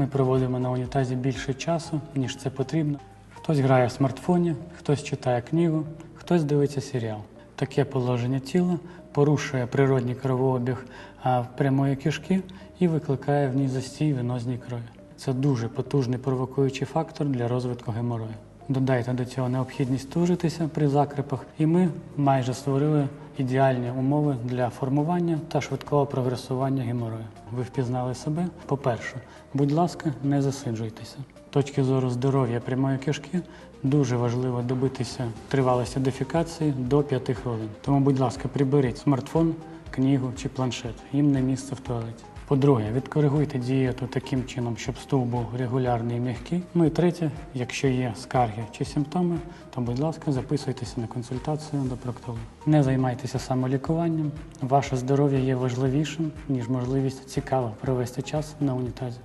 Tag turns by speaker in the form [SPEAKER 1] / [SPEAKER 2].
[SPEAKER 1] ми проводимо на унітазі більше часу, ніж це потрібно. Хтось грає в смартфоні, хтось читає книгу, хтось дивиться серіал. Таке положення тіла порушує природній кровообіг прямої кишки і викликає в ній застій венозній крові. Це дуже потужний провокуючий фактор для розвитку геморою. Додайте до цього необхідність тужитися при закрипах, і ми майже створили ідеальні умови для формування та швидкого прогресування геморою. Ви впізнали себе? По-перше, будь ласка, не засиджуйтеся. Точки зору здоров'я прямої кишки дуже важливо добитися тривалості дефікації до 5 хвилин. Тому, будь ласка, приберіть смартфон, книгу чи планшет. Їм не місце в туалеті. По-друге, відкоригуйте дієту таким чином, щоб стул був регулярний і м'який. Ну і третє, якщо є скарги чи симптоми, то будь ласка, записуйтеся на консультацію до проктолога. Не займайтеся самолікуванням. Ваше здоров'я є важливішим, ніж можливість цікаво провести час на унітазі.